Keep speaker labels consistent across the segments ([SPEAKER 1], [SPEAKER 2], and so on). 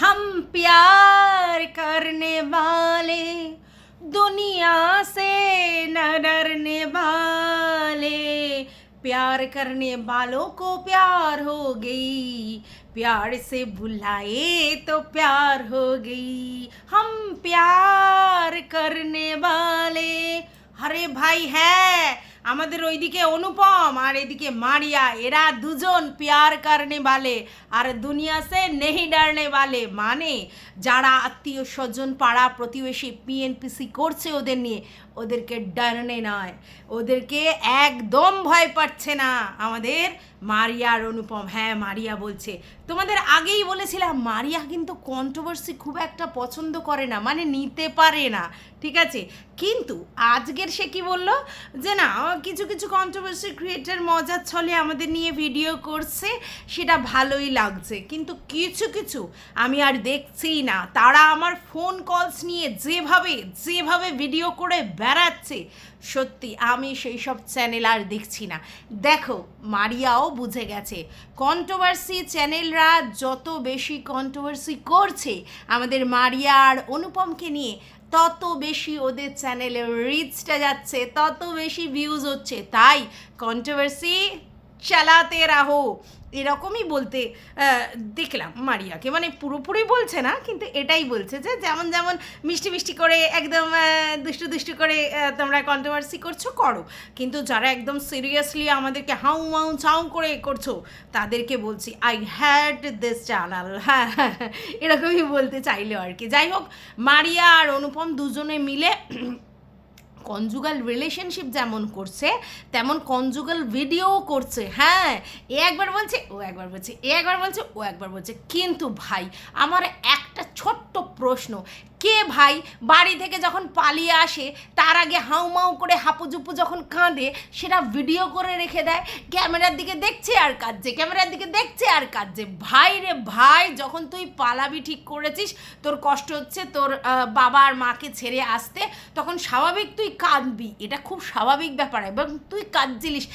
[SPEAKER 1] हम प्यार करने वाले, दुनिया से न डरने वाले। प्यार करने वालों को प्यार हो गई, प्यार से बुलाए तो प्यार हो गई। हम प्यार करने वाले আরে ভাই হ্যাঁ আমাদের ওইদিকে অনুপম আর এদিকে মারিয়া, এরা দুজন প্যার কারণে বলে আর দুনিয়া সে নেহি ডারনে বলে মানে যারা আত্মীয় স্বজন পাড়া প্রতিবেশী পিএনপিসি করছে ওদের নিয়ে, ওদেরকে ডারনে নয়, ওদেরকে একদম ভয় পাচ্ছে না আমাদের মারিয়া আর অনুপম হ্যাঁ মারিয়া বলছে। তোমাদের আগেই বলেছিলাম, মারিয়া কিন্তু কন্ট্রোভার্সি খুব একটা পছন্দ করে না মানে নিতে পারে না, ঠিক আছে? কিন্তু আজকের সে কি বলল? যে না, কিছু কিছু কন্ট্রোভার্সি ক্রিয়েটার মজার ছলে আমাদের নিয়ে ভিডিও করছে, সেটা ভালোই লাগছে। কিন্তু কিছু কিছু আমি আর দেখছিই না। তারা আমার ফোন কলস নিয়ে যেভাবে যেভাবে ভিডিও করে বেড়াচ্ছে সত্যি, আমি সেই সব চ্যানেল আর দেখছি না। দেখো, মারিয়াও বুঝে গেছে। কন্ট্রোভার্সি চ্যানেলরা যত বেশি কন্ট্রোভার্সি করছে, আমাদের মারিয়া আর অনুপমকে নিয়ে, তত বেশি ওদের চ্যানেলে রিচটা যাচ্ছে, তত বেশি ভিউজ হচ্ছে। তাই কন্ট্রোভার্সি চালাতে রাহো। এরকমই বলতে দেখলাম মারিয়াকে। মানে পুরোপুরি বলছে না, কিন্তু এটাই বলছে যে যেমন যেমন মিষ্টি মিষ্টি করে একদম দুষ্টু দুষ্টু করে তোমরা কন্ট্রোভার্সি করছ, করো। কিন্তু যারা একদম সিরিয়াসলি আমাদেরকে হাউ মাউ চাউ করে করছ, তাদেরকে বলছি আই হ্যাড দিস চ্যানেল হ্যাঁ। এরকমই বলতে চাইলো আর কি। যাই হোক, মারিয়া আর অনুপম দুজনে মিলে কনজুগাল রিলেশনশিপ যেমন করছে, তেমন কনজুগাল ভিডিও করছে। হ্যাঁ এ একবার বলছে, ও একবার বলছে, এ একবার বলছে, ও একবার বলছে। কিন্তু ভাই, আমার একটা ছোট্ট প্রশ্ন কে ভাই বাড়ি থেকে যখন পালিয়ে আসে, তার আগে হাউমাউ করে হাপুজুপু যখন কাঁদে, সেটা ভিডিও করে রেখে দেয়, ক্যামেরার দিকে দেখছে আর কাঁদছে, ক্যামেরার দিকে দেখছে আর কাঁদছে। ভাই রে ভাই, যখন তুই পালাবি ঠিক করেছিস, তোর কষ্ট হচ্ছে তোর বাবা আর মাকে ছেড়ে আসতে, তখন স্বাভাবিক তুই কাঁদবি। এটা খুব স্বাভাবিক ব্যাপার, এবং তুই কাঁদছিলিস।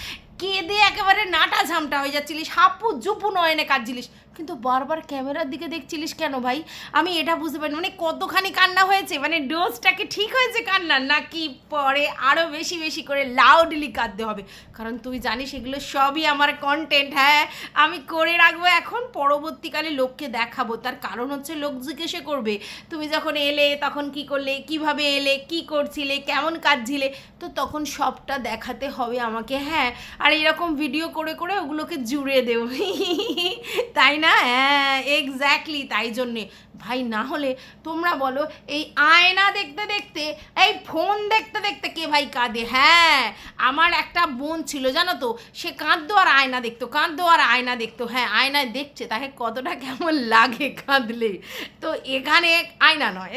[SPEAKER 1] কেঁদে একেবারে নাটা ঝামটা হয়ে যাচ্ছিলিস হাপু জুপু নয়নে কাঁদছিলিস। কিন্তু বারবার ক্যামেরার দিকে দেখছিলিস কেন ভাই? আমি এটা বুঝতে পারি মানে কতখানি কান্না হয়েছে? মানে ডোজটাকে ঠিক হয়েছে কান্নার? নাকি পরে আরও বেশি বেশি করে লাউডলি কাঁদতে হবে? কারণ তুই জানিস এগুলো সবই আমার কন্টেন্ট হ্যাঁ? আমি করে রাখব এখন, পরবর্তীকালে লোককে দেখাবো। তার কারণ হচ্ছে লোক জিজ্ঞেসে করবে, তুমি যখন এলে, তখন কি করলে? কীভাবে এলে? কি করছিলে? কেমন কাঁদছিলে? তো তখন সবটা দেখাতে হবে আমাকে হ্যাঁ? আর এরকম ভিডিও করে করে ওগুলোকে জুড়ে দেবো। তাই না? হ্যাঁ এক্স্যাক্টলি তাই জন্যে। ভাই, না হলে তোমরা বলো, এই আয়না দেখতে দেখতে, এই ফোন দেখতে দেখতে কে ভাই কাঁদে? হ্যাঁ আমার একটা বোন ছিল, জানো তো? সে কাঁদতো আর আয়না দেখতো, কাঁদতো আর আয়না দেখতো। হ্যাঁ আয়নায় দেখছে, তাকে কতটা কেমন লাগে কাঁদলে। তো এখানে আয়না নয়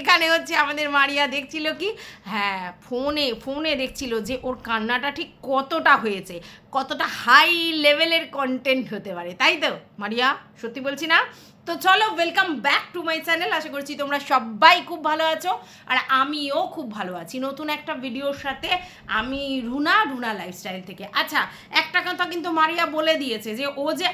[SPEAKER 1] এখানে হচ্ছে আমাদের মারিয়া দেখছিল কি? হ্যাঁ ফোনে ফোনে দেখছিল যে ওর কান্নাটা ঠিক কতটা হয়েছে। কতটা হাই লেভেলের কন্টেন্ট হতে পারে, তাই তো? মারিয়া, সত্যি বলছি না? তো চলো welcome back to my channel আশা করছি তোমরা সবাই খুব ভালো আছো, আর আমিও খুব ভালো আছি। নতুন একটা ভিডিওর সাথে আমি রুনা রুনা লাইফস্টাইল থেকে। আচ্ছা একটা কথা কিন্তু মারিয়া বলে দিয়েছে যে, ও যে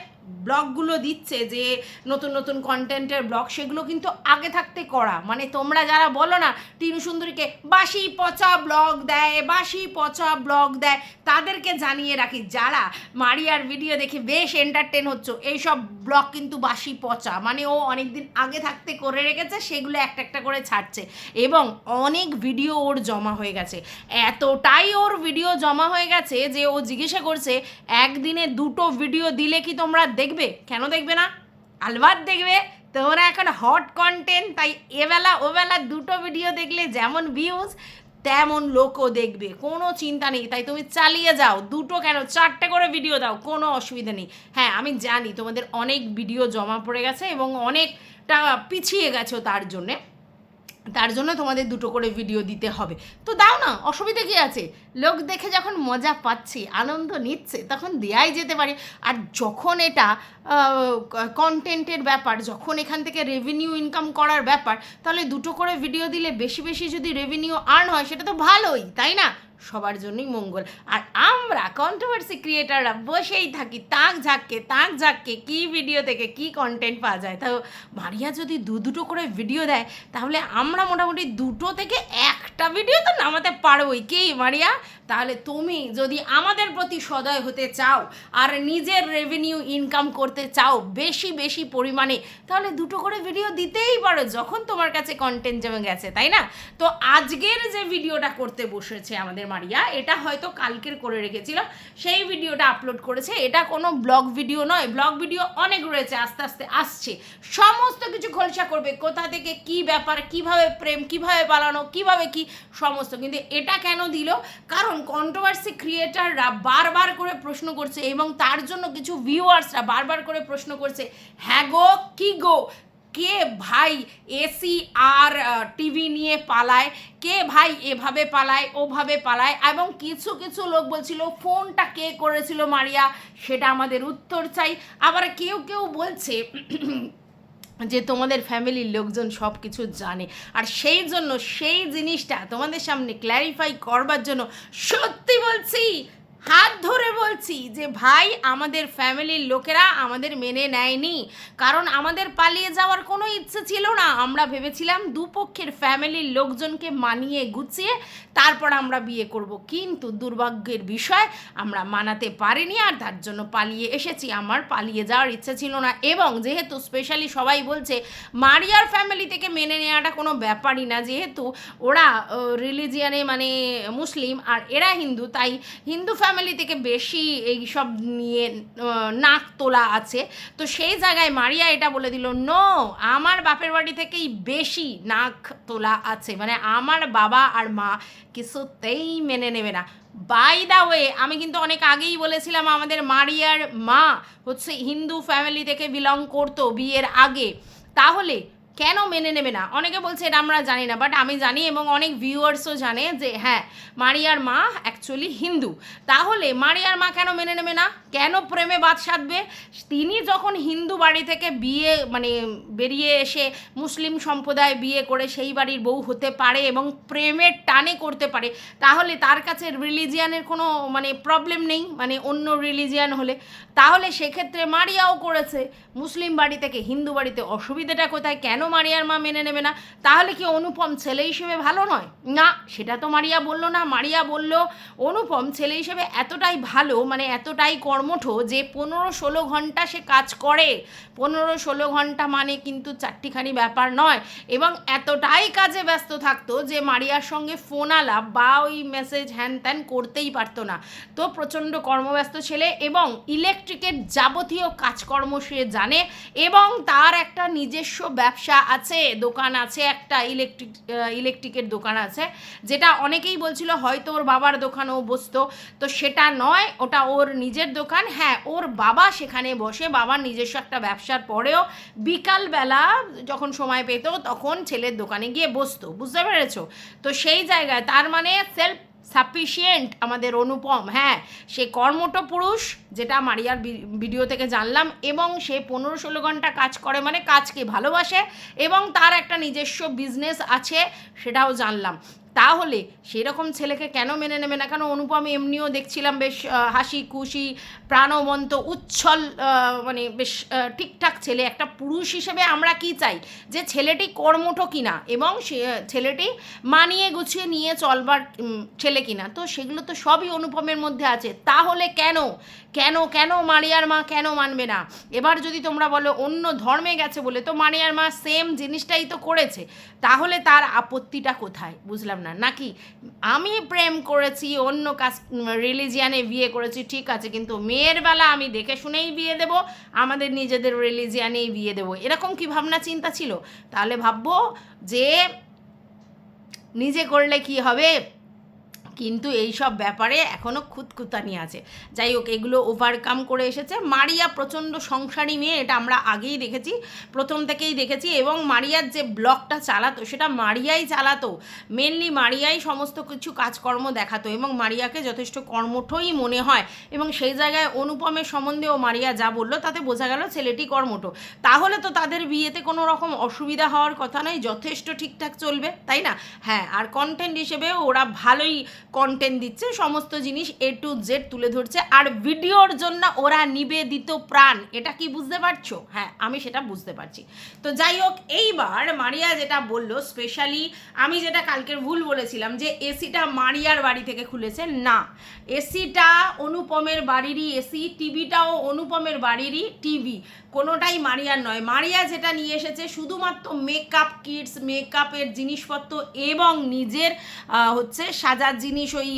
[SPEAKER 1] ব্লগগুলো দিচ্ছে যে নতুন নতুন কন্টেন্টের ব্লগ, সেগুলো কিন্তু আগে থাকতে করা। মানে তোমরা যারা বলো না, টিনু সুন্দরীকে বাসি পচা ব্লগ দেয় বাসি পচা ব্লগ দেয়, তাদেরকে জানিয়ে রাখি, যারা মারিয়ার ভিডিও দেখে বেশ এন্টারটেন হচ্ছে, এইসব ব্লগ কিন্তু বাসি পচা। মানে ও অনেক দিন আগে থাকতে করে রেখেছে, সেগুলো একটা একটা করে ছাড়ছে। এবং অনেক ভিডিও ওর জমা হয়ে গেছে। এতটাই ওর ভিডিও জমা হয়ে গেছে যে ও জিজ্ঞাসা করছে, একদিনে দুটো ভিডিও দিলে কি তোমরা দেখবে? কেন দেখবে না? আলবাত দেখবে? তোমরা এখন হট কন্টেন্ট তাই এবেলা ওবেলা দুটো ভিডিও দেখলে যেমন ভিউজ তেমন লোকও দেখবে। কোনো চিন্তা নেই। তাই তুমি চালিয়ে যাও। দুটো কেন? চারটে করে ভিডিও দাও। কোনো অসুবিধা নেই। হ্যাঁ আমি জানি তোমাদের অনেক ভিডিও জমা পড়ে গেছে এবং অনেকটা পিছিয়ে গেছো তার জন্যে। তার জন্য তোমাদের দুটো করে ভিডিও দিতে হবে। তো দাও না, অসুবিধা কী আছে? লোক দেখে যখন মজা পাচ্ছে, আনন্দ নিচ্ছে, তখন দেয়াই যেতে পারে। আর যখন এটা কন্টেন্টের ব্যাপার, যখন এখান থেকে রেভিনিউ ইনকাম করার ব্যাপার, তাহলে দুটো করে ভিডিও দিলে বেশি বেশি যদি রেভিনিউ আর্ন হয়, সেটা তো ভালোই, তাই না? সবার জন্যই মঙ্গল। আর আমরা কন্ট্রোভার্সি ক্রিয়েটাররা বসেই থাকি, তাক ঝাঁককে তাক ঝাঁককে কী ভিডিও থেকে কি কন্টেন্ট পাওয়া যায়। তাও মারিয়া যদি দু দুটো করে ভিডিও দেয়, তাহলে আমরা মোটামুটি দুটো থেকে একটা ভিডিও তো নামাতে পারবোই। কি মারিয়া? তাহলে তুমি যদি আমাদের প্রতি সদয় হতে চাও আর নিজের রেভিনিউ ইনকাম করতে চাও বেশি বেশি পরিমাণে, তাহলে দুটো করে ভিডিও দিতেই পারো যখন তোমার কাছে কন্টেন্ট জমে গেছে, তাই না? তো আজকের যে ভিডিওটা করতে বসেছে আমাদের মারিয়া, এটা হয়তো কালকের করে রেখেছিল সেই ভিডিওটা আপলোড করেছে। এটা কোনো ব্লগ ভিডিও নয় ব্লগ ভিডিও অনেক রয়েছে, আস্তে আস্তে আসছে। সমস্ত কিছু খোলসা করবে, কোথা থেকে কি ব্যাপার, কীভাবে প্রেম, কীভাবে পালানো, কীভাবে কি, সমস্ত। কিন্তু এটা কেন দিল? কারণ কন্ট্রোভার্সি ক্রিয়েটাররা বারবার করে প্রশ্ন করছে এবং তার জন্য কিছু ভিউয়ার্সরা বারবার করে প্রশ্ন করছে হ্যাঁ গো, কি গো? কে ভাই এসি আর টিভি নিয়ে পালায়? কে ভাই এভাবে পালায়, ওভাবে পালায়? এবং কিছু কিছু লোক বলছিল, ফোনটা কে করেছিল মারিয়া? সেটা আমাদের উত্তর চাই। আবার কেউ কেউ বলছে যে তোমাদের ফ্যামিলির লোকজন সব কিছু জানে। আর সেই জন্য সেই জিনিসটা তোমাদের সামনে ক্ল্যারিফাই করবার জন্য সত্যি বলছি হাত ধরে বলছি যে, ভাই, আমাদের ফ্যামিলির লোকেরা আমাদের মেনে নেয়নি। কারণ আমাদের পালিয়ে যাওয়ার কোনো ইচ্ছে ছিল না। আমরা ভেবেছিলাম দুপক্ষের ফ্যামিলির লোকজনকে মানিয়ে গুছিয়ে তারপর আমরা বিয়ে করব। কিন্তু দুর্ভাগ্যের বিষয়, আমরা মানাতে পারিনি আর তার জন্য পালিয়ে এসেছি। আমার পালিয়ে যাওয়ার ইচ্ছে ছিল না। এবং যেহেতু স্পেশালি সবাই বলছে, মারিয়ার ফ্যামিলি থেকে মেনে নেওয়াটা কোনো ব্যাপারই না। যেহেতু ওরা রিলিজিয়ানে মানে মুসলিম আর এরা হিন্দু, তাই হিন্দু ফ্যামিলি থেকে বেশি এই সব নিয়ে নাক তোলা আছে। তো সেই জায়গায় মারিয়া এটা বলে দিল নো আমার বাপের বাড়ি থেকেই বেশি নাক তোলা আছে। মানে আমার বাবা আর মা কিছুতেই মেনে নেবে না। বাই দা ওয়ে আমি কিন্তু অনেক আগেই বলেছিলাম, আমাদের মারিয়ার মা হচ্ছে হিন্দু ফ্যামিলি থেকে বিলং করতো বিয়ের আগে। তাহলে কেন মেনে নেবে না? অনেকে বলছে এটা আমরা জানি না বাট আমি জানি এবং অনেক ভিউয়ার্সও জানে যে হ্যাঁ মারিয়ার মা অ্যাকচুয়ালি হিন্দু। তাহলে মারিয়ার মা কেন মেনে নেবে না? কেন প্রেমে বাদ সাধবে? তিনি যখন হিন্দু বাড়ি থেকে বিয়ে মানে বেরিয়ে এসে মুসলিম সম্প্রদায় বিয়ে করে সেই বাড়ির বউ হতে পারে এবং প্রেমের টানে করতে পারে, তাহলে তার কাছে রিলিজিয়ানের কোনো মানে প্রবলেম নেই মানে অন্য রিলিজিয়ান হলে। তাহলে সেক্ষেত্রে মারিয়াও করেছে। মুসলিম বাড়ি থেকে হিন্দু বাড়িতে অসুবিধাটা কোথায়? কেন মারিয়ার মা মেনে নেবে না? তাহলে কি অনুপম ছেলে হিসেবে ভালো নয়? না, সেটা তো মারিয়া বলল না। মারিয়া বলল, অনুপম ছেলে হিসেবে এতটাই ভালো মানে এতটাই কর্মঠ যে পনেরো ষোলো ঘণ্টা সে কাজ করে। পনেরো ষোলো ঘণ্টা মানে কিন্তু চারটিখানি ব্যাপার নয়। এবং এতটাই কাজে ব্যস্ত থাকতো যে মারিয়ার সঙ্গে ফোন আলাপ বা ওই মেসেজ হ্যান ত্যান করতেই পারতো না। তো প্রচণ্ড কর্মব্যস্ত ছেলে এবং ইলেকট্রিকের যাবতীয় কাজকর্ম সে জানে এবং তার একটা নিজস্ব ব্যবসা আছে, দোকান আছে, একটা ইলেকট্রিক ইলেকট্রিকের দোকান আছে, যেটা অনেকেই বলছিল হয়তো ওর বাবার দোকানেও বসতো। তো সেটা নয়, ওটা ওর নিজের দোকান। হ্যাঁ ওর বাবা সেখানে বসে, বাবার নিজস্ব একটা ব্যবসার পরেও বিকালবেলা যখন সময় পেত, তখন ছেলের দোকানে গিয়ে বসতো। বুঝতে পেরেছ? তো সেই জায়গায়, তার মানে সেলফ সাফিসিয়েন্ট আমাদের অনুপম হ্যাঁ। সে কর্মঠ পুরুষ, যেটা মারিয়ার ভিডিও থেকে জানলাম, এবং সে পনেরো ষোলো ঘণ্টা কাজ করে মানে কাজকে ভালোবাসে, এবং তার একটা নিজস্ব বিজনেস আছে, সেটাও জানলাম। তাহলে সেরকম ছেলেকে কেন মেনে নেবে না? কেন অনুপম এমনিও দেখছিলাম বেশ হাসি খুশি, প্রাণবন্ত, উচ্ছল মানে বেশ ঠিকঠাক ছেলে। একটা পুরুষ হিসেবে আমরা কি চাই? যে ছেলেটি কর্মঠ কিনা এবং ছেলেটি মানিয়ে গুছিয়ে নিয়ে চলবার ছেলে কিনা। তো সেগুলো তো সবই অনুপমের মধ্যে আছে। তাহলে কেন কেন কেন মারিয়ার মা কেন মানবে না? এবার যদি তোমরা বলো অন্য ধর্মে গেছে বলে, তো মারিয়ার মা সেম জিনিসটাই তো করেছে। তাহলে তার আপত্তিটা কোথায়? বুঝলাম না। নাকি আমি প্রেম করেছি, অন্য কাজ রিলিজিয়ানে বিয়ে করেছি, ঠিক আছে, কিন্তু মেয়ের বেলা আমি দেখে শুনেই বিয়ে দেব, আমাদের নিজেদের রিলিজিয়ানেই বিয়ে দেব। এরকম কি ভাবনা চিন্তা ছিল? তাহলে ভাববো যে নিজে করলে কি হবে? কিন্তু এই সব ব্যাপারে এখনও খুঁতখুতানি আছে। যাই হোক, এগুলো ওভারকাম করে এসেছে। মারিয়া প্রচণ্ড সংসারী মেয়ে, এটা আমরা আগেই দেখেছি। প্রথম থেকেই দেখেছি এবং মারিয়ার যে ব্লগটা চালাতো, সেটা মারিয়াই চালাতো। মেনলি মারিয়াই সমস্ত কিছু কাজকর্ম দেখাতো এবং মারিয়াকে যথেষ্ট কর্মঠই মনে হয় এবং সেই জায়গায় অনুপমের সম্বন্ধে ও মারিয়া যা বলল, তাতে বোঝা গেল ছেলেটি কর্মঠ। তাহলে তো তাদের বিয়েতে কোনো রকম অসুবিধা হওয়ার কথা নয়, যথেষ্ট ঠিকঠাক চলবে, তাই না? হ্যাঁ আর কন্টেন্ট হিসেবে ওরা ভালোই কন্টেন্ট দিচ্ছে, সমস্ত জিনিস এ টু জেড তুলে ধরছে। আর ভিডিওর জন্য ওরা নিবেদিত প্রাণ, এটা কি বুঝতে পারছ? হ্যাঁ আমি সেটা বুঝতে পারছি। তো যাই হোক, এইবার মারিয়া যেটা বলল স্পেশালি আমি যেটা কালকের ভুল বলেছিলাম যে এসিটা মারিয়ার বাড়ি থেকে খুলেছে, না। এসিটা অনুপমের বাড়িরই এসি, টিভিটাও অনুপমের বাড়িরই টিভি। কোনোটাই মারিয়ার নয়। মারিয়া যেটা নিয়ে এসেছে, শুধুমাত্র মেকআপ কিটস মেকআপের জিনিসপত্র এবং নিজের হচ্ছে সাজার জিনিস ওই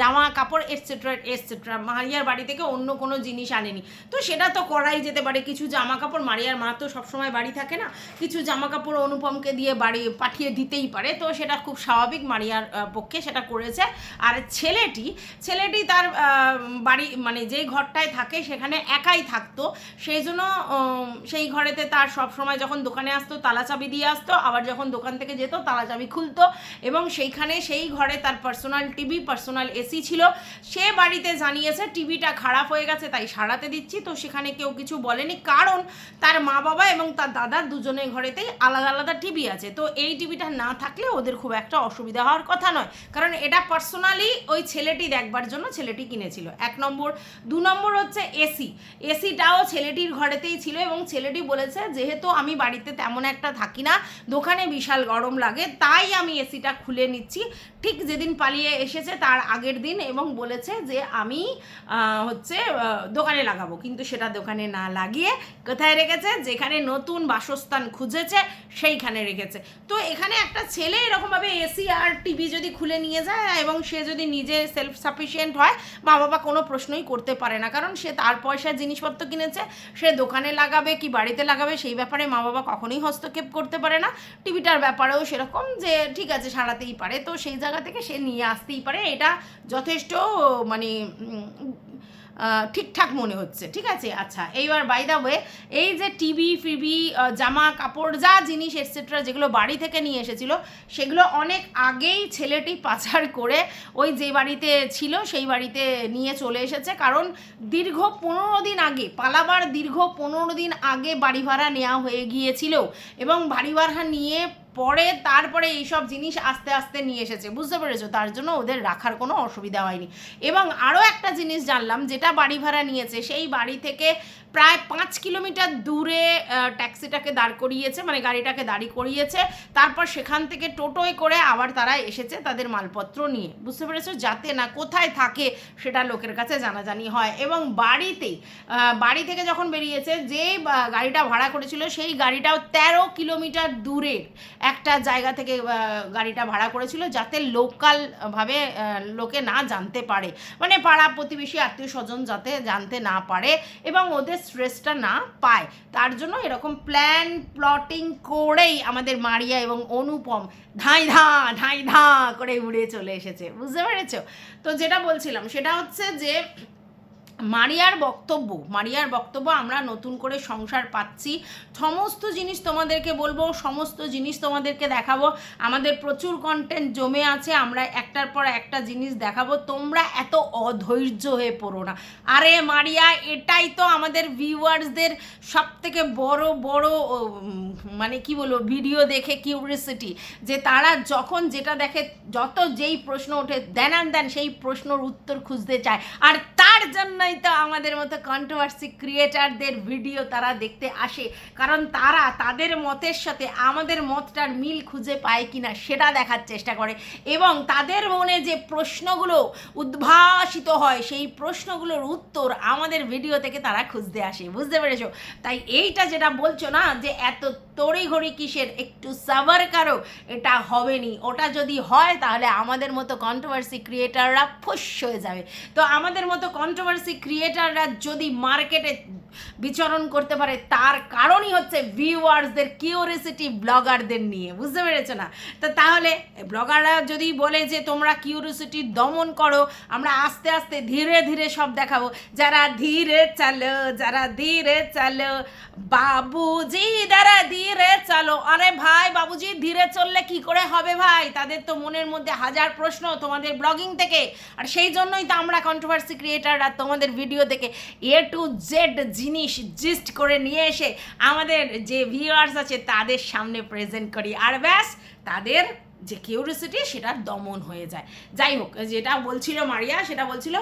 [SPEAKER 1] জামা কাপড় এটসেট্রা এটসেট্রা মারিয়ার বাড়ি থেকে অন্য কোনো জিনিস আনেনি। তো সেটা তো করাই যেতে পারে। কিছু জামা কাপড় মারিয়ার মা তো সবসময় বাড়ি থাকে না, কিছু জামা কাপড় অনুপমকে দিয়ে বাড়ি পাঠিয়ে দিতেই পারে। তো সেটা খুব স্বাভাবিক মারিয়ার পক্ষে সেটা করেছে। আর ছেলেটি ছেলেটি তার বাড়ি মানে যেই ঘরটায় থাকে সেখানে একাই থাকতো। সেই জন্য সেই ঘরেতে তার সব সময় যখন দোকানে আসতো, তালা চাবি দিয়ে আসতো, আবার যখন দোকান থেকে যেত, তালা চাবি খুলতো। এবং সেইখানে সেই ঘরে তার পার্সোনাল টিভি পার্সোনাল এসি ছিল। সে বাড়িতে জানিয়েছে টিভিটা খারাপ হয়ে গেছে, তাই সারাতে দিচ্ছি। তো সেখানে কেউ কিছু বলেনি, কারণ তার মা বাবা এবং তার দাদা দুজনের ঘরেতেই আলাদা আলাদা টিভি আছে। তো এই টিভিটা না থাকলে ওদের খুব একটা অসুবিধা হওয়ার কথা নয়। কারণ এটা পার্সোনালি ওই ছেলেটি দেখবার জন্য ছেলেটি কিনেছিল। এক নম্বর। দু নম্বর হচ্ছে এসি এসিটাও ছেলেটির ঘরেতেই ছিল এবং ছেলেটি বলেছে, যেহেতু আমি বাড়িতে তেমন একটা থাকি না, দোকানে বিশাল গরম লাগে, তাই আমি এসিটা খুলে নিচ্ছি। ঠিক যেদিন পালিয়ে এসেছে তার আগের দিন এবং বলেছে যে আমি হচ্ছে দোকানে লাগাবো। কিন্তু সেটা দোকানে না লাগিয়ে কোথায় রেখেছে? যেখানে নতুন বাসস্থান খুঁজেছে, সেইখানে রেখেছে। তো এখানে একটা ছেলে এরকমভাবে এসি আর টিভি যদি খুলে নিয়ে যায় এবং সে যদি নিজে সেলফ সাফিসিয়েন্ট হয় মা বাবা কোনো প্রশ্নই করতে পারে না। কারণ সে তার পয়সার জিনিসপত্র কিনেছে, সে দোকানে লাগাবে কি বাড়িতে লাগাবে, সেই ব্যাপারে মা বাবা কখনোই হস্তক্ষেপ করতে পারে না। টিভিটার ব্যাপারেও সেরকম যে, ঠিক আছে, সারাতেই পারে। তো সেই জায়গা থেকে সে নিয়ে আসতেই পারে। এটা যথেষ্ট মানে ঠিকঠাক মনে হচ্ছে, ঠিক আছে? আচ্ছা এইবার বাই দা ওয়ে এই যে টিভি ফিবি জামা কাপড়, যা জিনিস এটসেট্রা যেগুলো বাড়ি থেকে নিয়ে এসেছিল, সেগুলো অনেক আগেই ছেলেটি পাচার করে ওই যে বাড়িতে ছিল, সেই বাড়িতে নিয়ে চলে এসেছে। কারণ দীর্ঘ পনেরো দিন আগে, পালাবার দীর্ঘ পনেরো দিন আগে বাড়ি ভাড়া নেওয়া হয়ে গিয়েছিল এবং বাড়ি ভাড়া নিয়ে পরে তারপরে এইসব জিনিস আস্তে আস্তে নিয়ে এসেছে, বুঝতে পেরেছ? তার জন্য ওদের রাখার কোনো অসুবিধা হয়নি। এবং আরও একটা জিনিস জানলাম, যেটা বাড়ি ভাড়া নিয়েছে, সেই বাড়ি থেকে প্রায় পাঁচ কিলোমিটার দূরে ট্যাক্সিটাকে দাঁড় করিয়েছে মানে গাড়িটাকে দাঁড়ি করিয়েছে। তারপর সেখান থেকে টোটোয় করে আবার তারা এসেছে তাদের মালপত্র নিয়ে। বুঝতে পেরেছ? যাতে না কোথায় থাকে সেটা লোকের কাছে জানাজানি হয়। এবং বাড়িতে বাড়ি থেকে যখন বেরিয়েছে যে গাড়িটা ভাড়া করেছিল, সেই গাড়িটাও তেরো কিলোমিটার দূরের একটা জায়গা থেকে গাড়িটা ভাড়া করেছিল যাতে লোকাল ভাবে লোকে না জানতে পারে। মানে পাড়া প্রতিবেশী, আত্মীয় স্বজন যাতে জানতে না পারে। এবং ওদের স্ট্রেসটা না পায়। তার জন্য এরকম প্ল্যান প্লটিং করেই আমাদের মারিয়া এবং অনুপম ধাঁই ধাঁ ধাঁই ধাঁ করে উড়ে চলে এসেছে। বুঝতে পেরেছ? তো যেটা বলছিলাম, সেটা হচ্ছে যে মারিয়ার বক্তব্য মারিয়ার বক্তব্য আমরা নতুন করে সংসার পাচ্ছি। সমস্ত জিনিস তোমাদেরকে বলব, সমস্ত জিনিস তোমাদেরকে দেখাবো। আমাদের প্রচুর কন্টেন্ট জমে আছে, আমরা একটার পর একটা জিনিস দেখাবো। তোমরা এত অধৈর্য হয়ে পড়ো না। আরে মারিয়া, এটাই তো আমাদের ভিউয়ার্সদের সব থেকে বড় বড় মানে কি বলব ভিডিও দেখে কিউরিয়াসিটি যে তারা যখন যেটা দেখে, যত যেই প্রশ্ন ওঠে, দেন দেন সেই প্রশ্নর উত্তর খুঁজতে চায়। আর তার জন্যই তো আমাদের মতো কন্ট্রোভার্সি ক্রিয়েটারদের ভিডিও তারা দেখতে আসে। কারণ তারা তাদের মতের সাথে আমাদের মতটার মিল খুঁজে পায় কিনা সেটা দেখার চেষ্টা করে। এবং তাদের মনে যে প্রশ্নগুলো উদ্ভাসিত হয়, সেই প্রশ্নগুলোর উত্তর আমাদের ভিডিও থেকে তারা খুঁজতে আসে। বুঝতে পেরেছ? তাই এইটা যেটা বলছো না, যে এত তড়িঘড়ি কিসের? একটু সাবার কারও, এটা হবেনি। ওটা যদি হয়, তাহলে আমাদের মতো কন্ট্রোভার্সি ক্রিয়েটাররা ফুস হয়ে যাবে। তো আমাদের মতো কন্ট্রোভার্সি ক্রিয়েটাররা যদি মার্কেটে বিচরণ করতে পারে। তার কারণই হচ্ছে ভিউয়ার্সদের কিউরিয়াসিটি ব্লগারদের নিয়ে। বুঝতে পেরেছ না? তো তাহলে ব্লগাররা যদি বলে যে, তোমরা কিউরিয়াসিটি দমন করো, আমরা আস্তে আস্তে ধীরে ধীরে সব দেখাবো। যারা ধীরে চালো, যারা ধীরে চালো, বাবুজি, যারা ধীরে চালো। আরে ভাই, বাবুজি, ধীরে চললে কি করে হবে ভাই? তাদের তো মনের মধ্যে হাজার প্রশ্ন তোমাদের ব্লগিং থেকে। আর সেই জন্যই তো আমরা কন্ট্রোভার্সি ক্রিয়েটাররা তোমাদের ভিডিও থেকে এ টু জেড জিনিস জিস্ট করে নিয়ে এসে আমাদের যে ভিউয়ার্স আছে তাদের সামনে প্রেজেন্ট করি। আর ব্যাস, তাদের যে কিউরিসিটি সেটা দমন হয়ে যায়। যাই হোক, যেটা বলছিল মারিয়া, সেটা বলছিল,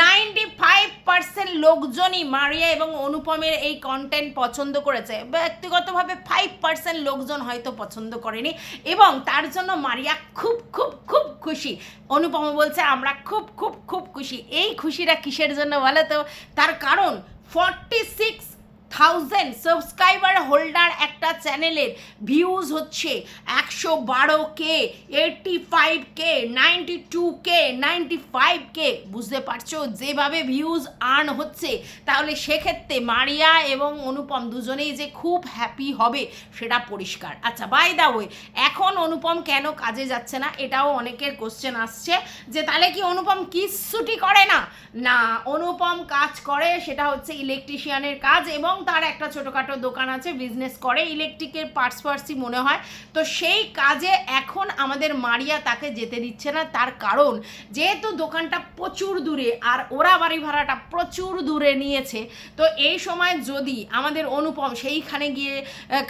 [SPEAKER 1] নাইনটি ফাইভ পার্সেন্ট লোকজনই মারিয়া এবং অনুপমের এই কন্টেন্ট পছন্দ করেছে। ব্যক্তিগতভাবে ফাইভ পার্সেন্ট লোকজন হয়তো পছন্দ করেনি এবং তার জন্য মারিয়া খুব খুব খুব খুশি। অনুপম বলছে, আমরা খুব খুব খুব খুশি। এই খুশিটা কিসের জন্য বলো তো? তার কারণ 46 থাউজেন্ড সাবস্ক্রাইবার হোল্ডার একটা চ্যানেলের ভিউজ হচ্ছে একশো বারো K eighty five K ninety two K ninety five K. বুঝতে পারছ? যেভাবে ভিউজ আর্ন হচ্ছে, তাহলে সেক্ষেত্রে মারিয়া এবং অনুপম দুজনেই যে খুব হ্যাপি হবে, সেটা পরিষ্কার। আচ্ছা বাই দা ওয়ে এখন অনুপম কেন কাজে যাচ্ছে না? এটাও অনেকের কোশ্চেন আসছে, যে তাহলে কি অনুপম কিচ্ছুটি করে না? না, অনুপম কাজ করে, সেটা হচ্ছে ইলেকট্রিশিয়ানের কাজ এবং তার একটা ছোটোখাটো দোকান আছে বিজনেস করে ইলেকট্রিকের পার্টস পার্টসই মনে হয়। তো সেই কাজে এখন আমাদের মারিয়া তাকে যেতে দিচ্ছে না, তার কারণ যেহেতু দোকানটা প্রচুর দূরে আর ওরা বাড়ি ভাড়াটা প্রচুর দূরে নিয়েছে, তো এই সময় যদি আমাদের অনুপম সেইখানে গিয়ে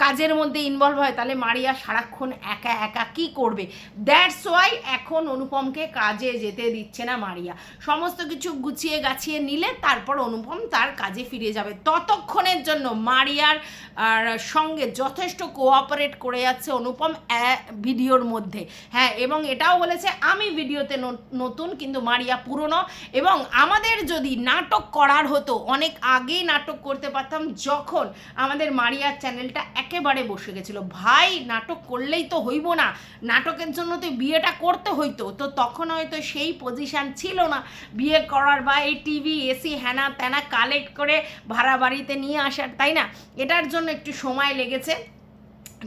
[SPEAKER 1] কাজের মধ্যে ইনভলভ হয়, তাহলে মারিয়া সারাক্ষণ একা একা কি করবে? দ্যাটস ওয়াই এখন অনুপমকে কাজে যেতে দিচ্ছে না মারিয়া। সমস্ত কিছু গুছিয়ে গাছিয়ে নিলে তারপর অনুপম তার কাজে ফিরে যাবে। ততক্ষণের জন্য মারিয়ার আর, সঙ্গে যথেষ্ট কোঅপারেট করে যাচ্ছে অনুপম ভিডিওর মধ্যে। হ্যাঁ এবং এটাও বলেছে আমি ভিডিওতে নতুন কিন্তু মারিয়া পুরনো। এবং আমাদের যদি নাটক করার হতো অনেক আগেই নাটক করতে পারতাম যখন আমাদের মারিয়ার চ্যানেলটা একেবারে বসে গেছিল। ভাই নাটক করলেই তো হইব না। নাটকের জন্য তো বিয়েটা করতে হইতো। তো তখন হয়তো সেই পজিশান ছিল না। বিয়ে করার বা এই টিভি এসি হ্যানা ত্যানা কালেক্ট করে ভাড়া বাড়িতে নিয়ে আসার, তাই না? এটার জন্য একটু সময় লেগেছে।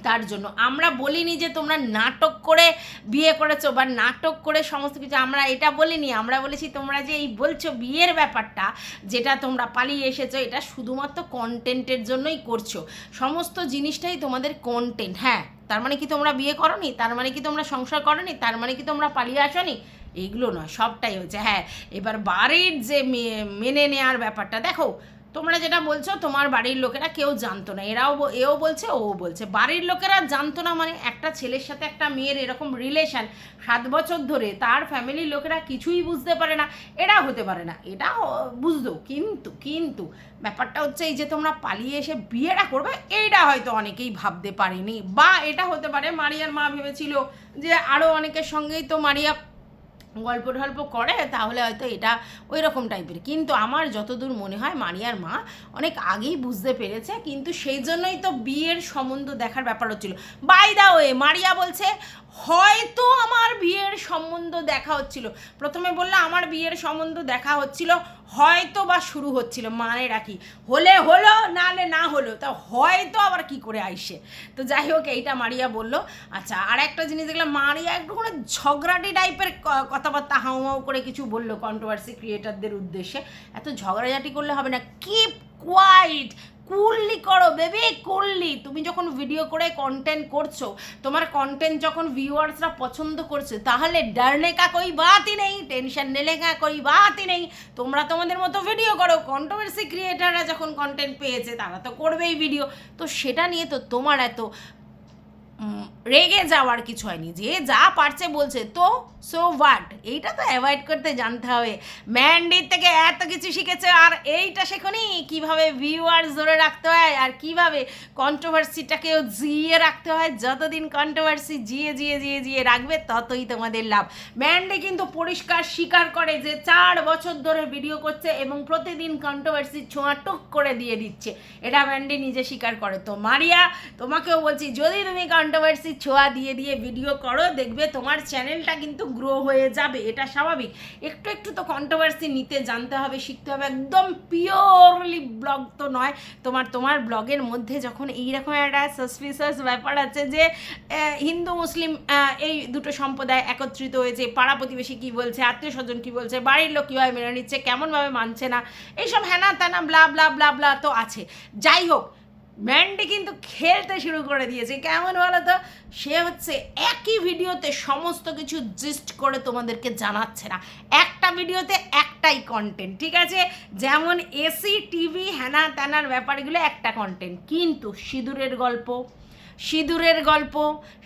[SPEAKER 1] তার জন্য আমরা বলিনি যে তোমরা নাটক করে বিয়ে করেছ বা নাটক করে সমস্ত কিছু, আমরা এটা বলিনি। আমরা বলেছি তোমরা যে এই বলছো বিয়ের ব্যাপারটা, যেটা তোমরা পালিয়ে এসেছ, এটা শুধুমাত্র কন্টেন্টের জন্যই করছ। সমস্ত জিনিসটাই তোমাদের কন্টেন্ট হ্যাঁ? তার মানে কি তোমরা বিয়ে করনি? তার মানে কি তোমরা সংসার করনি? তার মানে কি তোমরা পালিয়ে আসনি? এইগুলো নয়, সবটাই হচ্ছে হ্যাঁ? এবার বাড়ির যে মেনে নেওয়ার ব্যাপারটা, দেখো তোমরা যেটা বলছো, তোমার বাড়ির লোকেরা কেউ জানতো না। এরাও এও বলছে, ও বলছে। বাড়ির লোকেরা জানতো না মানে একটা ছেলের সাথে একটা মেয়ের এরকম রিলেশন সাত বছর ধরে। তার ফ্যামিলির লোকেরা কিছুই বুঝতে পারে না। এটা হতে পারে না। এটা বুঝতো। কিন্তু কিন্তু ব্যাপারটা হচ্ছে এই যে তোমরা পালিয়ে এসে বিয়েটা করবে, এইটা হয়তো অনেকেই ভাবতে পারেনি। বা এটা হতে পারে মারিয়ার মা ভেবেছিল যে আরও অনেকের সঙ্গেই তো মারিয়া গল্প টল্প করে, তাহলে হয়তো এটা ওই রকম টাইপের। কিন্তু আমার যতদূর মনে হয়, মারিয়ার মা অনেক আগেই বুঝতে পেরেছে, কিন্তু সেই জন্যই তো বিয়ের সম্বন্ধ দেখার ব্যাপার হচ্ছিল। বাই দা ওয়ে মারিয়া বলছে, হয়তো আমার বিয়ের সম্বন্ধ দেখা হচ্ছিল। প্রথমে বলল, আমার বিয়ের সম্বন্ধ দেখা হচ্ছিল, হয়তো বা শুরু হচ্ছিল। মানে রাখি হলে হলো নালে না হলো। তা হয়তো আবার কি করে আইসে? তো যাই হোক, এইটা মারিয়া বলল। আচ্ছা আর একটা জিনিস দেখলাম, মারিয়া একটু করে ঝগড়াটি টাইপের কথাবার্তা হাউ হাউ করে কিছু বলল কন্ট্রোভার্সি ক্রিয়েটারদের উদ্দেশ্যে। এত ঝগড়াঝাটি করলে হবে না। কিপ কোয়াইট কুললি করো, বেবি কুললি। তুমি যখন ভিডিও করে কন্টেন্ট করছ, তোমার কন্টেন্ট যখন ভিউয়ার্সরা পছন্দ করছে, তাহলে ডারনে কা কই বাতই নেই টেনশন নেলে কা কই বাতই নেই। তোমরা তোমাদের মতো ভিডিও করো কন্ট্রোভার্সি ক্রিয়েটাররা যখন কন্টেন্ট পেয়েছে, তারা তো করবেই ভিডিও তো সেটা নিয়ে তো তোমার এত রেগে যাওয়ার কিছু হয়নি। যে যা পারছে বলছে, তো সো হোয়াট এইটা তো অ্যাভয়েড করতে জানতে হবে। ম্যান্ডির থেকে এত কিছু শিখেছে, আর এইটা শেখনি? কীভাবে ভিউয়ার্স ধরে রাখতে হয়, আর কীভাবে কন্ট্রোভার্সিটাকেও জিয়ে রাখতে হয়? যতদিন কন্ট্রোভার্সি জিয়ে জিয়ে জিয়ে জিয়ে রাখবে, ততই তোমাদের লাভ। ম্যান্ডি কিন্তু পরিষ্কার স্বীকার করে যে চার বছর ধরে ভিডিও করছে এবং প্রতিদিন কন্ট্রোভার্সি ছোঁয়া টুক করে দিয়ে দিচ্ছে। এটা ম্যান্ডি নিজে স্বীকার করে। তো মারিয়া, তোমাকেও বলছি, যদি তুমি কন্ট্রোভার্সি ছোঁয়া দিয়ে দিয়ে ভিডিও করো, দেখবে তোমার চ্যানেলটা কিন্তু গ্রো হয়ে যাবে, এটা স্বাভাবিক। একটু একটু তো কন্ট্রোভার্সি নিতে জানতে হবে, শিখতে হবে, একদম পিওরলি ব্লগ তো নয়, তোমার তোমার ব্লগের মধ্যে যখন এইরকম একটা সাসপিসাস ব্যাপার আছে যে হিন্দু, মুসলিম এই দুটো সম্প্রদায় একত্রিত হয়েছে, পাড়া প্রতিবেশী কী বলছে, আত্মীয় স্বজন কী বলছে, বাড়ির লোক কীভাবে মেনে নিচ্ছে, কেমনভাবে মানছে না, এইসব হ্যানা ত্যানা ব্লা ব্লা ব্লা ব্লা তো আছে। যাই হোক ম্যান্ডি কিন্তু খেলতে শুরু করে দিয়েছে। কেমন বলো তো? সে হচ্ছে একই ভিডিওতে সমস্ত কিছু জিস্ট করে তোমাদেরকে জানাচ্ছে না। একটা ভিডিওতে একটাই কন্টেন্ট ঠিক আছে? যেমন এসি, টিভি হ্যানা ত্যানার ব্যাপারগুলো একটা কন্টেন্ট কিন্তু সিঁদুরের গল্প সিঁদুরের গল্প,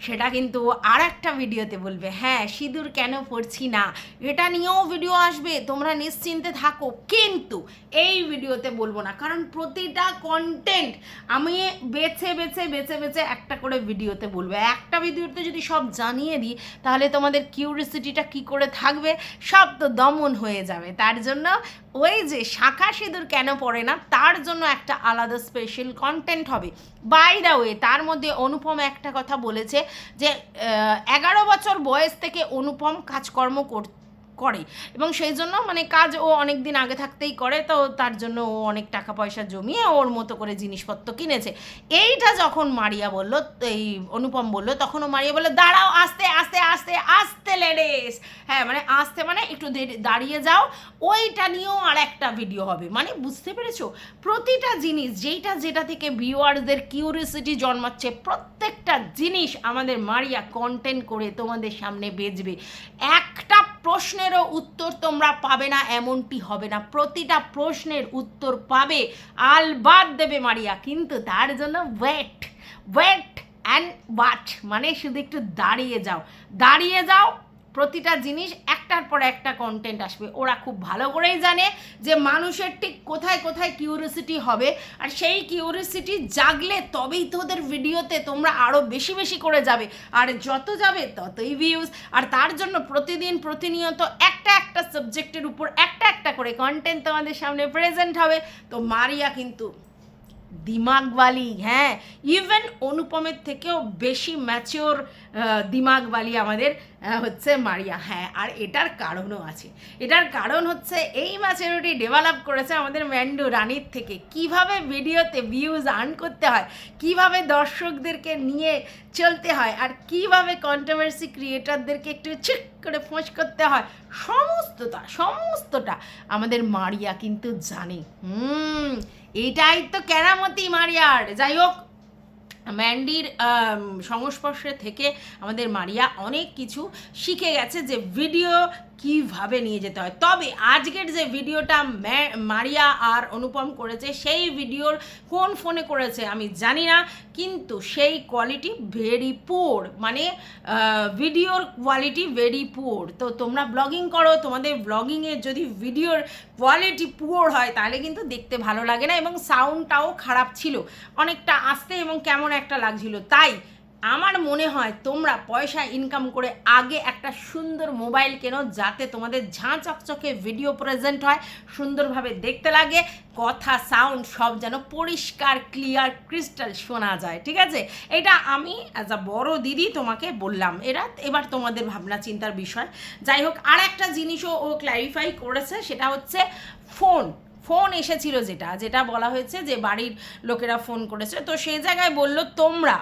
[SPEAKER 1] সেটা কিন্তু আর একটা ভিডিওতে বলবে হ্যাঁ সিঁদুর কেন পড়ছি না? এটা নিয়েও ভিডিও আসবে, তোমরা নিশ্চিন্তে থাকো। কিন্তু এই ভিডিওতে বলব না, কারণ প্রতিটা কন্টেন্ট আমি বেছে বেছে বেছে বেছে একটা করে ভিডিওতে বলব। একটা ভিডিওতে যদি সব জানিয়ে দিই, তাহলে তোমাদের কিউরিসিটিটা কি করে থাকবে? সব তো দমন হয়ে যাবে। তার জন্য ওই যে শাখা সিঁদুর কেন পড়ে না? তার জন্য একটা আলাদা স্পেশাল কন্টেন্ট হবে। বাই দা ওয়ে তার মধ্যে অনুপম একটা কথা বলেছে যে এগারো বছর বয়স থেকে অনুপম কাজকর্ম কর করে। এবং সেই জন্য মানে কাজ ও অনেক দিন আগে থাকতেই করে, তো তার জন্য ও অনেক টাকা পয়সা জমিয়ে ওর মতো করে জিনিসপত্র কিনেছে। এইটা যখন মারিয়া বলল, এই অনুপম বলল, তখন ও মারিয়া বলল, দাঁড়াও, আস্তে আস্তে আস্তে আস্তে লেডিস! হ্যাঁ মানে আস্তে মানে একটু দাঁড়িয়ে যাও, ওইটা নিয়েও আর একটা ভিডিও হবে। মানে বুঝতে পেরেছ? প্রতিটা জিনিস, যেইটা, যেটা থেকে ভিউয়ার্সদের কিউরিয়াসিটি জন্মাচ্ছে, প্রত্যেকটা জিনিস আমাদের মারিয়া কন্টেন্ট করে তোমাদের সামনে বেচবে। একটা প্রশ্নেরও উত্তর তোমরা পাবে না, এমনটি হবে না। প্রতিটা প্রশ্নের উত্তর পাবে আলবাদ দেবে মারিয়া, কিন্তু তার জন্য ওয়েট ওয়েট অ্যান্ড ওয়াট মানে শুধু একটু দাঁড়িয়ে যাও। দাঁড়িয়ে যাও প্রতিটা জিনিস একটার পর একটা কন্টেন্ট আসবে। ওরা খুব ভালো করেই জানে যে মানুষের ঠিক কোথায় কোথায় কিউরিয়াসিটি হবে। আর সেই কিউরিয়াসিটি জাগলে তবেই তো ওদের ভিডিওতে তোমরা আরও বেশি বেশি করে যাবে। আর যত যাবে ততই ভিউজ আর তার জন্য প্রতিদিন প্রতিনিয়ত একটা একটা সাবজেক্টের উপর একটা একটা করে কন্টেন্ট তোমাদের সামনে প্রেজেন্ট হবে। তো মারিয়া কিন্তু দিমাগওয়ালি হ্যাঁ। ইভেন অনুপমের থেকেও বেশি ম্যাচিওর দিমাগওয়ালি আমাদের হচ্ছে মারিয়া। হ্যাঁ আর এটার কারণও আছে। এটার কারণ হচ্ছে এই ম্যাচিওরিটি ডেভেলপ করেছে আমাদের ম্যান্ডু রানীর থেকে। কীভাবে ভিডিওতে ভিউজ আর্ন করতে হয়, কীভাবে দর্শকদেরকে নিয়ে চলতে হয়, আর কীভাবে কন্ট্রোভার্সি ক্রিয়েটারদেরকে একটু চিক করে ফোঁস করতে হয়, সমস্তটা সমস্তটা আমাদের মারিয়া কিন্তু জানে। হুম, এটাই তো কেরামতি মারিয়ার। যাই হোক ম্যান্ডির সংস্পর্শে থেকে আমাদের মারিয়া অনেক কিছু শিখে গেছে যে ভিডিও কীভাবে নিয়ে যেতে হয়? তবে আজকের যে ভিডিওটা মারিয়া আর অনুপম করেছে, সেই ভিডিওর কোন ফোনে করেছে আমি জানি না, কিন্তু সেই কোয়ালিটি ভেরি পুয়ার মানে ভিডিওর কোয়ালিটি ভেরি পুয়ার তো তোমরা ব্লগিং করো, তোমাদের ব্লগিংয়ে যদি ভিডিওর কোয়ালিটি পুয়ার হয়, তাহলে কিন্তু দেখতে ভালো লাগে না এবং সাউন্ডটাও খারাপ ছিল। অনেকটা আস্তে এবং কেমন একটা লাগছিল। তাই আমার মনে হয় তোমরা পয়সা ইনকাম করে আগে একটা সুন্দর মোবাইল কেনো, যাতে তোমাদের ঝাঁ চকচকে ভিডিও প্রেজেন্ট হয়, সুন্দরভাবে দেখতে লাগে, কথা সাউন্ড সব যেন পরিষ্কার ক্লিয়ার ক্রিস্টাল শোনা যায়, ঠিক আছে? এটা আমি অ্যাজ আ বড় দিদি তোমাকে বললাম। এরা, এবার তোমাদের ভাবনা চিন্তার বিষয়। যাই হোক আর একটা জিনিসও ও ক্ল্যারিফাই করেছে, সেটা হচ্ছে ফোন ফোন এসেছিল যেটা যেটা বলা হয়েছে যে বাড়ির লোকেরা ফোন করেছে। তো সেই জায়গায় বলল, তোমরা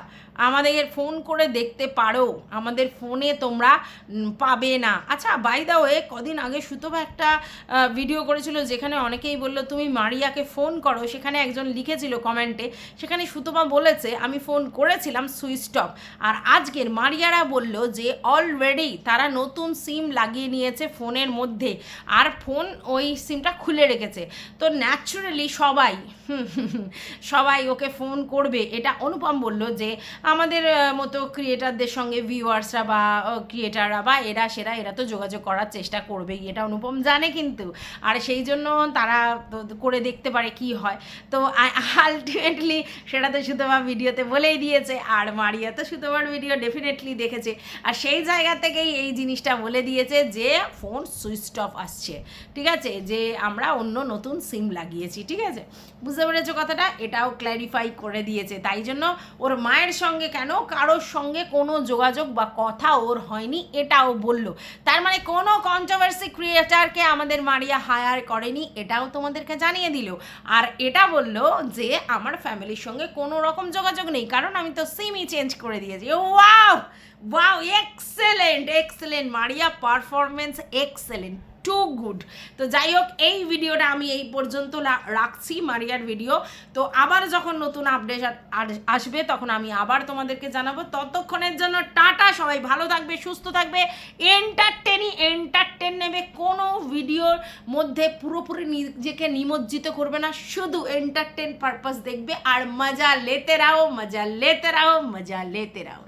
[SPEAKER 1] আমাদের ফোন করে দেখতে পারো। আমাদের ফোনে তোমরা পাবে না। আচ্ছা বাই দা ওয়ে কদিন আগে সুতবা একটা ভিডিও করেছিল যেখানে অনেকেই বলল, তুমি মারিয়াকে ফোন করো। সেখানে একজন লিখেছিল কমেন্টে সেখানে সুতমা বলেছে, আমি ফোন করেছিলাম সুইচ টপ আর আজকের মারিয়ারা বলল যে অলরেডি তারা নতুন সিম লাগিয়ে নিয়েছে ফোনের মধ্যে। আর ফোন ওই সিমটা খুলে রেখেছে। তো ন্যাচুরালি সবাই সবাই ওকে ফোন করবে। এটা অনুপম বলল যে আমাদের মতো ক্রিয়েটারদের সঙ্গে ভিউয়ার্সরা বা ক্রিয়েটাররা বা এরা সেরা, এরা তো যোগাযোগ করার চেষ্টা করবেই, এটা অনুপম জানে কিন্তু। আর সেই জন্য তারা করে দেখতে পারে কি হয়। তো আলটিমেটলি সেটা তো সুতমা ভিডিওতে বলেই দিয়েছে, আর মারিয়া তো সুতমার ভিডিও ডেফিনেটলি দেখেছে। আর সেই জায়গা থেকেই এই জিনিসটা বলে দিয়েছে যে ফোন সুইচ অফ আসছে, ঠিক আছে? যে আমরা অন্য নতুন সিম লাগিয়েছি, ঠিক আছে? বুঝতে পেরেছ কথাটা? এটাও ক্ল্যারিফাই করে দিয়েছে। তাই জন্য ওর মায়ের সঙ্গে কেন? কারোর সঙ্গে কোনো যোগাযোগ বা কথা ওর হয়নি, এটাও বলল। তার মানে কোনো কন্ট্রোভার্সি ক্রিয়েটারকে আমাদের মারিয়া হায়ার করেনি, এটাও তোমাদেরকে জানিয়ে দিল। আর এটা বলল যে আমার ফ্যামিলির সঙ্গে কোনো রকম যোগাযোগ নেই, কারণ আমি তো সিমই চেঞ্জ করে দিয়েছি। ও wow wow excellent excellent Maria performance excellent too good তো যাই হোক এই ভিডিওটা আমি এই পর্যন্ত রাখছি, মারিয়ার ভিডিও। তো আবার যখন নতুন আপডেট আসবে, তখন আমি আবার তোমাদেরকে জানাব। ততক্ষণের জন্য টাটা, সবাই ভালো থাকবে, সুস্থ থাকবে। এন্টারটেনি এন্টারটেন নেবে। কোনো ভিডিওর মধ্যে পুরোপুরি নিজেকে নিমজ্জিত করবে না। শুধু এন্টারটেন পারপাস দেখবে। আর মজা লেতে রাও, মজা লেতে রাও, মজা লেতে রাও।